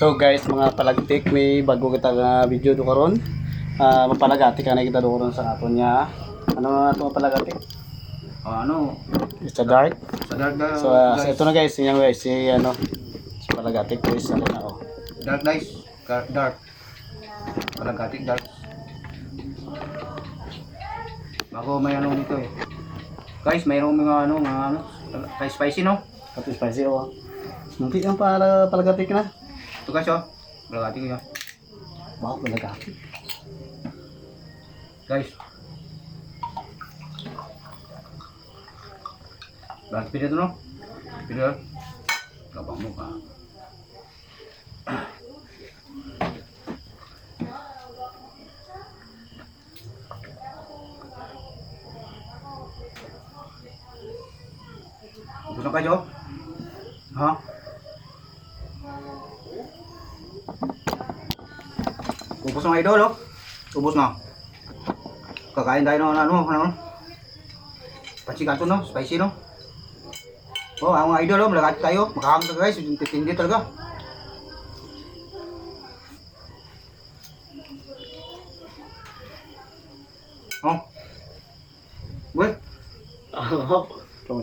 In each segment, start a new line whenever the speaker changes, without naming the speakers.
So guys, mga palagtik, may bago kita nga video do karon. Ah, mapalagati ka na kita do karon sa aton niya. Ano nga ito mapalagati?
Ah, ano,
It's a dark.
sa dark dark,
So, ah, so ito na guys, yan guys, si ano, si palagati ko is ano na oh.
Dark guys, dark, dark. Palagatik dark. Bago may ano dito eh. Guys, mayroong mga ano, mga ano, spicy spicy no?
Kapit spicy oh. Munti ang para palagati ka na.
Ito guys oh, palagatik ko yan.
Wow, palagati.
Guys. Bakit pinito no? Pinito. Kapang mo ka. Gusto? Ha? Ubus ng idol, oh. Ubus na. Kakain tayo ng ano, ano? Pansikato, no? Spicy, no? Oh, ang mga idol, oh, malagati tayo. Makakam ka guys, titindi talaga. Oh. Well,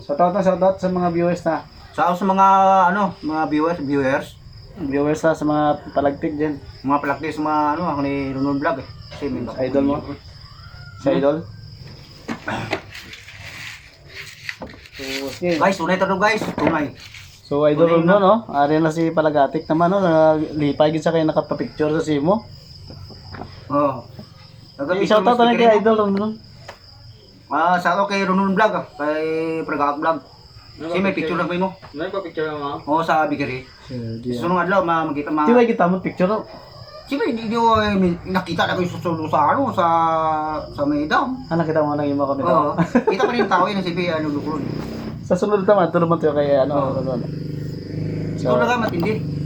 Shout out na shout out sa mga viewers na.
sa sa mga ano, mga viewers, viewers,
Viewers na sa mga palagtik din.
mga palaktis, mga ano, ako ni Ronald Vlog eh. Kasi may
Sa idol mo? Sa idol? So, sige.
Guys, tunay to guys, tunay.
So idol ron no, no? Ari na si Palagatik naman no, lipay gid sa kay nakapapicture sa simo.
Oh.
I-shout out na kay idol ron no.
Ah, sa kay Ronald Vlog, ah, kay Pragak Vlog. Kasi may picture lang mo.
May pa picture mo?
Oo, sa Bigari. Sunong adlaw, ma makita ma.
Di ba kita mo picture no?
Siyempre, hindi nyo eh, nakita na ko yung susulo sa ano, sa sa may dam.
Ano kita mo nang imo kami
Oo.
daw.
Kita pa rin yung tao yun, si ano, lukulon.
Sa sunod ta man tulo man tayo kay ano. ano, ano.
Ito na ka, matindi.